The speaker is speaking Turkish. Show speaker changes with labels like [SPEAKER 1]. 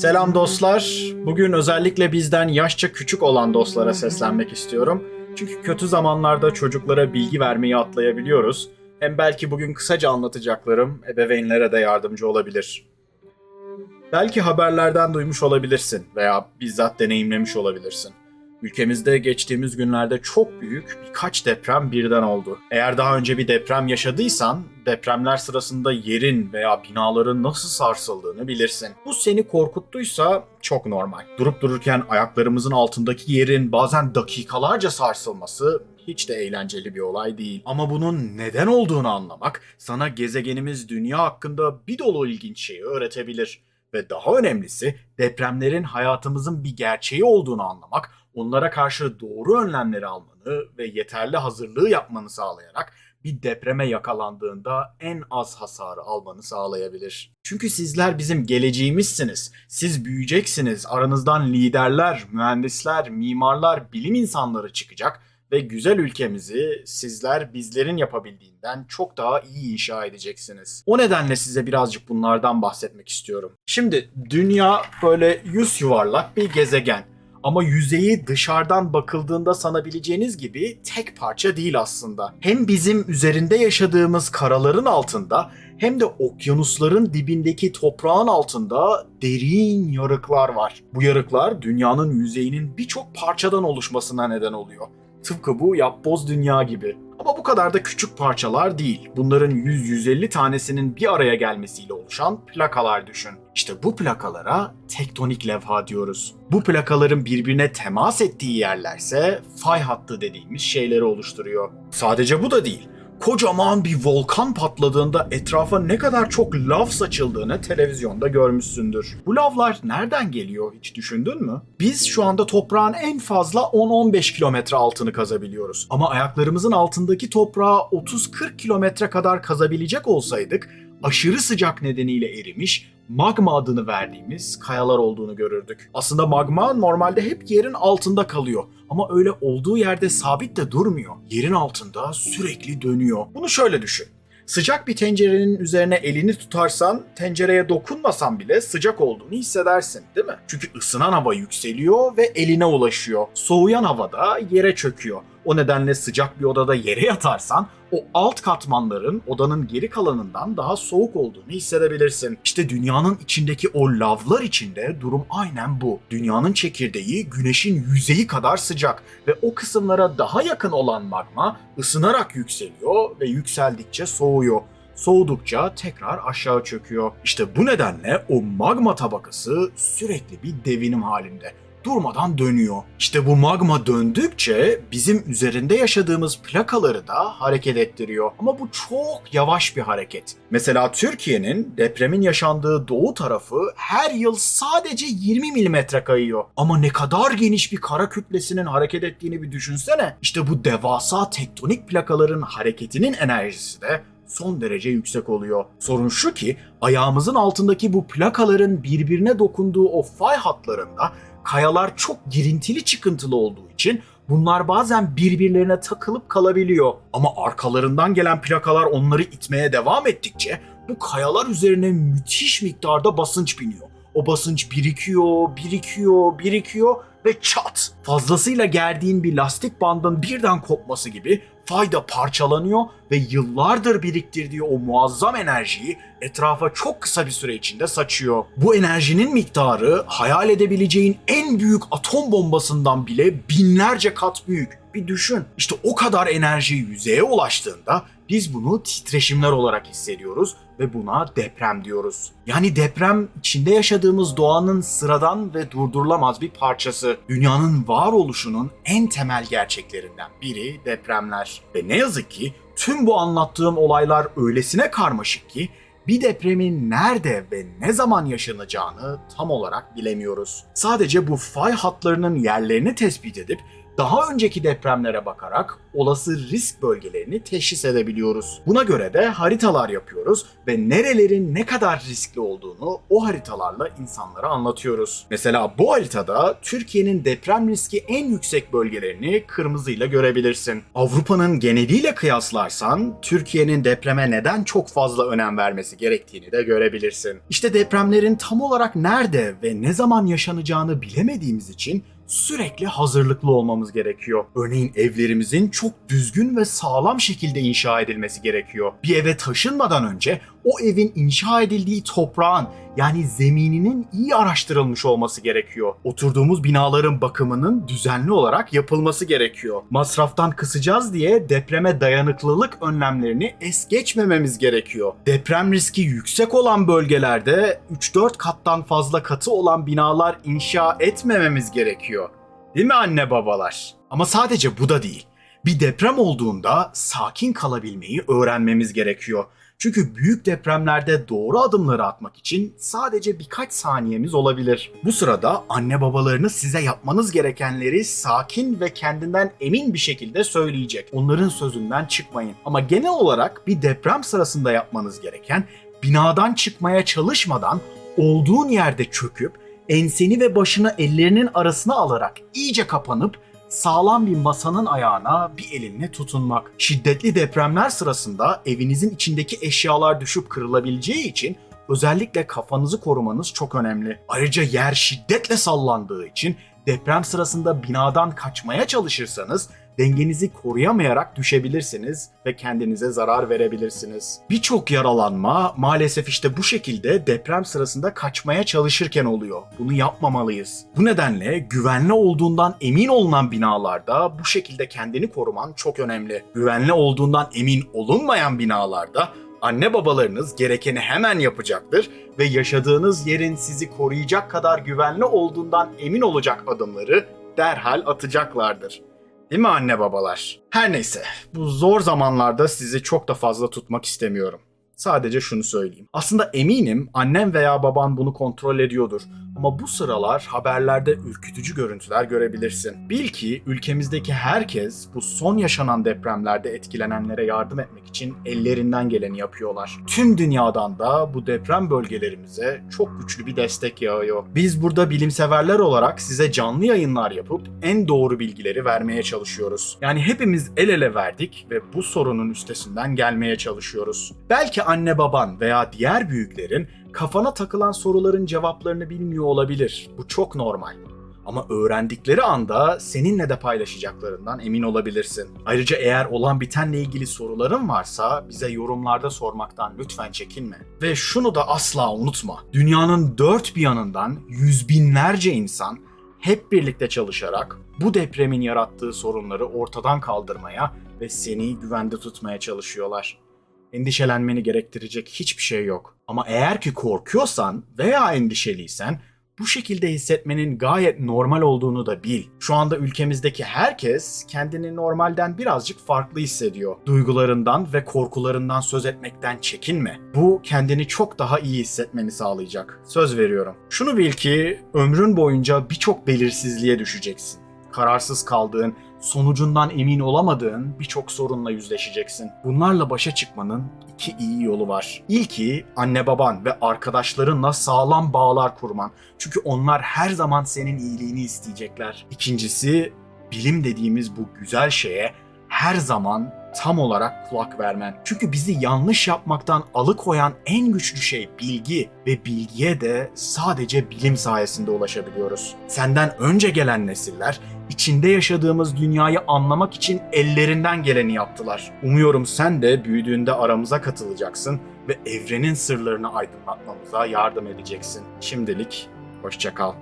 [SPEAKER 1] Selam dostlar. Bugün özellikle bizden yaşça küçük olan dostlara seslenmek istiyorum. Çünkü kötü zamanlarda çocuklara bilgi vermeyi atlayabiliyoruz. Hem belki bugün kısaca anlatacaklarım ebeveynlere de yardımcı olabilir. Belki haberlerden duymuş olabilirsin veya bizzat deneyimlemiş olabilirsin. Ülkemizde geçtiğimiz günlerde çok büyük birkaç deprem birden oldu. Eğer daha önce bir deprem yaşadıysan, depremler sırasında yerin veya binaların nasıl sarsıldığını bilirsin. Bu seni korkuttuysa çok normal. Durup dururken ayaklarımızın altındaki yerin bazen dakikalarca sarsılması hiç de eğlenceli bir olay değil. Ama bunun neden olduğunu anlamak sana gezegenimiz dünya hakkında bir dolu ilginç şeyi öğretebilir. Ve daha önemlisi depremlerin hayatımızın bir gerçeği olduğunu anlamak, onlara karşı doğru önlemleri almanı ve yeterli hazırlığı yapmanı sağlayarak bir depreme yakalandığında en az hasarı almanı sağlayabilir. Çünkü sizler bizim geleceğimizsiniz. Siz büyüyeceksiniz. Aranızdan liderler, mühendisler, mimarlar, bilim insanları çıkacak ve güzel ülkemizi sizler bizlerin yapabildiğinden çok daha iyi inşa edeceksiniz. O nedenle size birazcık bunlardan bahsetmek istiyorum. Şimdi dünya böyle yüz yuvarlak bir gezegen. Ama yüzeyi dışarıdan bakıldığında sanabileceğiniz gibi tek parça değil aslında. Hem bizim üzerinde yaşadığımız karaların altında hem de okyanusların dibindeki toprağın altında derin yarıklar var. Bu yarıklar dünyanın yüzeyinin birçok parçadan oluşmasına neden oluyor. Tıpkı bu yapboz dünya gibi. Ama bu kadar da küçük parçalar değil. Bunların 100-150 tanesinin bir araya gelmesiyle oluşan plakalar düşün. İşte bu plakalara tektonik levha diyoruz. Bu plakaların birbirine temas ettiği yerlerse fay hattı dediğimiz şeyleri oluşturuyor. Sadece bu da değil kocaman bir volkan patladığında etrafa ne kadar çok lav saçıldığını televizyonda görmüşsündür. Bu lavlar nereden geliyor hiç düşündün mü? Biz şu anda toprağın en fazla 10-15 kilometre altını kazabiliyoruz. Ama ayaklarımızın altındaki toprağı 30-40 kilometre kadar kazabilecek olsaydık aşırı sıcak nedeniyle erimiş, magma adını verdiğimiz kayalar olduğunu görürdük. Aslında magma normalde hep yerin altında kalıyor ama öyle olduğu yerde sabit de durmuyor. Yerin altında sürekli dönüyor. Bunu şöyle düşün. Sıcak bir tencerenin üzerine elini tutarsan tencereye dokunmasan bile sıcak olduğunu hissedersin değil mi? Çünkü ısınan hava yükseliyor ve eline ulaşıyor. Soğuyan hava da yere çöküyor. O nedenle sıcak bir odada yere yatarsan o alt katmanların odanın geri kalanından daha soğuk olduğunu hissedebilirsin. İşte dünyanın içindeki o lavlar içinde durum aynen bu. Dünyanın çekirdeği güneşin yüzeyi kadar sıcak ve o kısımlara daha yakın olan magma ısınarak yükseliyor ve yükseldikçe soğuyor soğudukça tekrar aşağı çöküyor. İşte bu nedenle o magma tabakası sürekli bir devinim halinde durmadan dönüyor. İşte bu magma döndükçe bizim üzerinde yaşadığımız plakaları da hareket ettiriyor. Ama bu çok yavaş bir hareket. Mesela Türkiye'nin depremin yaşandığı doğu tarafı her yıl sadece 20 milimetre kayıyor. Ama ne kadar geniş bir kara kütlesinin hareket ettiğini bir düşünsene. İşte bu devasa tektonik plakaların hareketinin enerjisi de son derece yüksek oluyor. Sorun şu ki ayağımızın altındaki bu plakaların birbirine dokunduğu o fay hatlarında kayalar çok girintili çıkıntılı olduğu için bunlar bazen birbirlerine takılıp kalabiliyor. Ama arkalarından gelen plakalar onları itmeye devam ettikçe bu kayalar üzerine müthiş miktarda basınç biniyor. O basınç birikiyor, birikiyor, birikiyor ve çat! Fazlasıyla gerdiğin bir lastik bandın birden kopması gibi fayda parçalanıyor ve yıllardır biriktirdiği o muazzam enerjiyi etrafa çok kısa bir süre içinde saçıyor. Bu enerjinin miktarı hayal edebileceğin en büyük atom bombasından bile binlerce kat büyük. Bir düşün. İşte o kadar enerji yüzeye ulaştığında biz bunu titreşimler olarak hissediyoruz ve buna deprem diyoruz. Yani deprem içinde yaşadığımız doğanın sıradan ve durdurulamaz bir parçası. Dünyanın varoluşunun en temel gerçeklerinden biri depremler. Ve ne yazık ki tüm bu anlattığım olaylar öylesine karmaşık ki bir depremin nerede ve ne zaman yaşanacağını tam olarak bilemiyoruz. Sadece bu fay hatlarının yerlerini tespit edip daha önceki depremlere bakarak olası risk bölgelerini teşhis edebiliyoruz. Buna göre de haritalar yapıyoruz ve nerelerin ne kadar riskli olduğunu o haritalarla insanlara anlatıyoruz. Mesela bu haritada Türkiye'nin deprem riski en yüksek bölgelerini kırmızıyla görebilirsin. Avrupa'nın geneliyle kıyaslarsan Türkiye'nin depreme neden çok fazla önem vermesi gerektiğini de görebilirsin. İşte depremlerin tam olarak nerede ve ne zaman yaşanacağını bilemediğimiz için sürekli hazırlıklı olmamız gerekiyor. Örneğin evlerimizin çok düzgün ve sağlam şekilde inşa edilmesi gerekiyor. Bir eve taşınmadan önce o evin inşa edildiği toprağın yani zemininin iyi araştırılmış olması gerekiyor. Oturduğumuz binaların bakımının düzenli olarak yapılması gerekiyor. Masraftan kısacağız diye depreme dayanıklılık önlemlerini es geçmememiz gerekiyor. Deprem riski yüksek olan bölgelerde 3-4 kattan fazla katı olan binalar inşa etmememiz gerekiyor. Değil mi anne babalar? Ama sadece bu da değil. Bir deprem olduğunda sakin kalabilmeyi öğrenmemiz gerekiyor. Çünkü büyük depremlerde doğru adımları atmak için sadece birkaç saniyemiz olabilir. Bu sırada anne babalarınız size yapmanız gerekenleri sakin ve kendinden emin bir şekilde söyleyecek. Onların sözünden çıkmayın. Ama genel olarak bir deprem sırasında yapmanız gereken binadan çıkmaya çalışmadan olduğun yerde çöküp enseni ve başını ellerinin arasına alarak iyice kapanıp sağlam bir masanın ayağına bir elinle tutunmak. Şiddetli depremler sırasında evinizin içindeki eşyalar düşüp kırılabileceği için özellikle kafanızı korumanız çok önemli. Ayrıca yer şiddetle sallandığı için deprem sırasında binadan kaçmaya çalışırsanız dengenizi koruyamayarak düşebilirsiniz ve kendinize zarar verebilirsiniz. Birçok yaralanma maalesef işte bu şekilde deprem sırasında kaçmaya çalışırken oluyor. Bunu yapmamalıyız. Bu nedenle güvenli olduğundan emin olunan binalarda bu şekilde kendini koruman çok önemli. Güvenli olduğundan emin olunmayan binalarda anne babalarınız gerekeni hemen yapacaktır ve yaşadığınız yerin sizi koruyacak kadar güvenli olduğundan emin olacak adımları derhal atacaklardır. Değil mi anne babalar? Her neyse, bu zor zamanlarda sizi çok da fazla tutmak istemiyorum. Sadece şunu söyleyeyim. Aslında eminim annem veya baban bunu kontrol ediyordur. Ama bu sıralar haberlerde ürkütücü görüntüler görebilirsin. Bil ki ülkemizdeki herkes bu son yaşanan depremlerde etkilenenlere yardım etmek için ellerinden geleni yapıyorlar. Tüm dünyadan da bu deprem bölgelerimize çok güçlü bir destek yağıyor. Biz burada bilimseverler olarak size canlı yayınlar yapıp en doğru bilgileri vermeye çalışıyoruz. Yani hepimiz el ele verdik ve bu sorunun üstesinden gelmeye çalışıyoruz. Belki anne baban veya diğer büyüklerin kafana takılan soruların cevaplarını bilmiyor olabilir. Bu çok normal. Ama öğrendikleri anda seninle de paylaşacaklarından emin olabilirsin. Ayrıca eğer olan bitenle ilgili soruların varsa bize yorumlarda sormaktan lütfen çekinme. Ve şunu da asla unutma. Dünyanın dört bir yanından yüz binlerce insan hep birlikte çalışarak bu depremin yarattığı sorunları ortadan kaldırmaya ve seni güvende tutmaya çalışıyorlar endişelenmeni gerektirecek hiçbir şey yok. Ama eğer ki korkuyorsan veya endişeliysen bu şekilde hissetmenin gayet normal olduğunu da bil. Şu anda ülkemizdeki herkes kendini normalden birazcık farklı hissediyor. Duygularından ve korkularından söz etmekten çekinme. Bu kendini çok daha iyi hissetmeni sağlayacak. Söz veriyorum. Şunu bil ki ömrün boyunca birçok belirsizliğe düşeceksin. Kararsız kaldığın, sonucundan emin olamadığın birçok sorunla yüzleşeceksin. Bunlarla başa çıkmanın iki iyi yolu var. İlki anne baban ve arkadaşlarınla sağlam bağlar kurman. Çünkü onlar her zaman senin iyiliğini isteyecekler. İkincisi bilim dediğimiz bu güzel şeye her zaman tam olarak kulak vermen. Çünkü bizi yanlış yapmaktan alıkoyan en güçlü şey bilgi ve bilgiye de sadece bilim sayesinde ulaşabiliyoruz. Senden önce gelen nesiller içinde yaşadığımız dünyayı anlamak için ellerinden geleni yaptılar. Umuyorum sen de büyüdüğünde aramıza katılacaksın ve evrenin sırlarını aydınlatmamıza yardım edeceksin. Şimdilik hoşça kal.